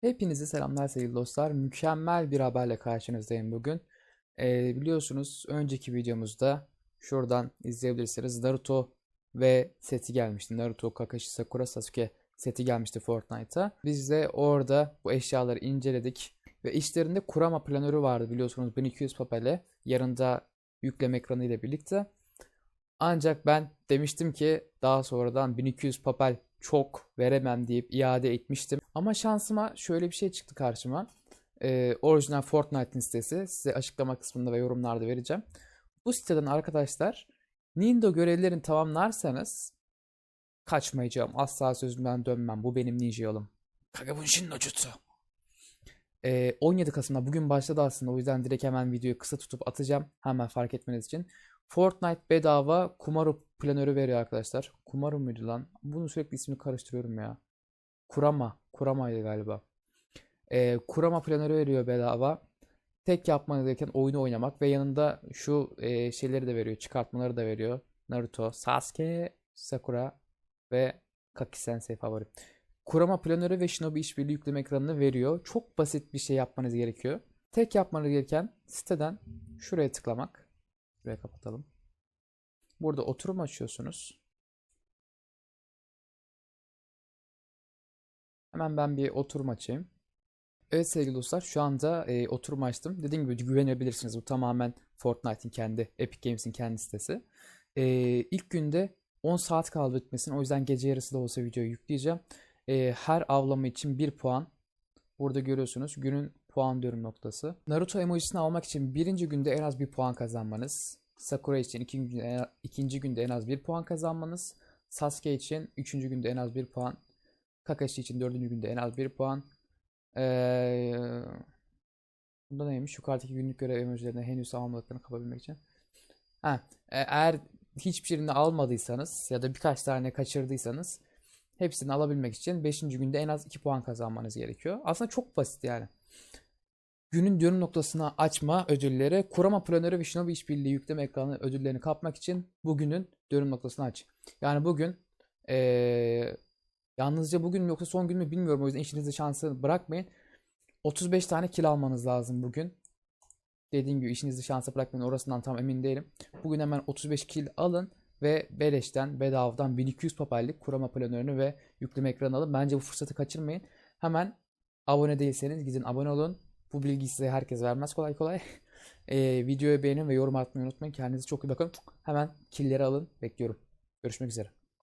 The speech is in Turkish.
Hepinize selamlar sevgili dostlar. Mükemmel bir haberle karşınızdayım bugün. Ee, biliyorsunuz önceki videomuzda şuradan izleyebilirsiniz. Naruto ve seti gelmişti. Naruto, Kakashi, Sakura, Sasuke seti gelmişti Fortnite'a. Biz de orada bu eşyaları inceledik. Ve içlerinde Kurama planörü vardı biliyorsunuz 1200 papele. Yanında yükleme ekranı ile birlikte. Ancak ben demiştim ki daha sonradan 1200 papel çok veremem deyip iade etmiştim. Ama şansıma şöyle bir şey çıktı karşıma. Ee, orijinal Fortnite'in sitesi. Size açıklama kısmında ve yorumlarda vereceğim. Bu siteden arkadaşlar Nindo görevlerini tamamlarsanız kaçmayacağım. Asla sözümden dönmem. Bu benim ninja yolum. Kagabunshin no Jutsu. Ee, 17 Kasım'da bugün başladı aslında. O yüzden direkt hemen videoyu kısa tutup atacağım. Hemen fark etmeniz için. Fortnite bedava Kumaru planörü veriyor arkadaşlar. Kumaru muydu lan? Bunu sürekli ismini karıştırıyorum ya. Kurama. Kurama'ydı galiba. Ee, Kurama planörü veriyor bedava. Tek yapmanız gereken oyunu oynamak ve yanında şu e, şeyleri de veriyor. Çıkartmaları da veriyor. Naruto, Sasuke, Sakura ve Kaki Sensei favori. Kurama planörü ve Shinobi işbirliği yükleme ekranını veriyor. Çok basit bir şey yapmanız gerekiyor. Tek yapmanız gereken siteden şuraya tıklamak. Şuraya kapatalım. Burada oturum açıyorsunuz. Hemen ben bir oturum açayım. Evet sevgili dostlar şu anda e, oturum açtım. Dediğim gibi güvenebilirsiniz. Bu tamamen Fortnite'in kendi, Epic Games'in kendi sitesi. E, ilk günde 10 saat kaldı bitmesine. O yüzden gece yarısı da olsa videoyu yükleyeceğim. E, her avlama için 1 puan. Burada görüyorsunuz günün puan dönüm noktası. Naruto emojisini almak için birinci günde en az 1 puan kazanmanız. Sakura için ikinci günde, en az 1 puan kazanmanız. Sasuke için üçüncü günde en az 1 puan. Kakashi için dördüncü günde en az 1 puan. Ee, bunda neymiş? Yukarıdaki günlük görev emojilerini henüz almadıklarını kapabilmek için. Ha, e- eğer hiçbirini almadıysanız ya da birkaç tane kaçırdıysanız hepsini alabilmek için 5. günde en az 2 puan kazanmanız gerekiyor. Aslında çok basit yani. Günün dönüm noktasına açma ödülleri, kurama planörü ve Shinobi işbirliği yükleme ekranı ödüllerini kapmak için bugünün dönüm noktasını aç. Yani bugün eee, yalnızca bugün mü yoksa son gün mü bilmiyorum. O yüzden işinizde şansı bırakmayın. 35 tane kill almanız lazım bugün. Dediğim gibi işinizi şansa bırakmayın. Orasından tam emin değilim. Bugün hemen 35 kill alın ve beleşten bedavadan 1200 papellik kurama planörünü ve yükleme ekranı alın. Bence bu fırsatı kaçırmayın. Hemen abone değilseniz gidin abone olun. Bu bilgiyi size herkes vermez kolay kolay. Ee, videoyu beğenin ve yorum atmayı unutmayın. Kendinize çok iyi bakın. Hemen killleri alın. Bekliyorum. Görüşmek üzere.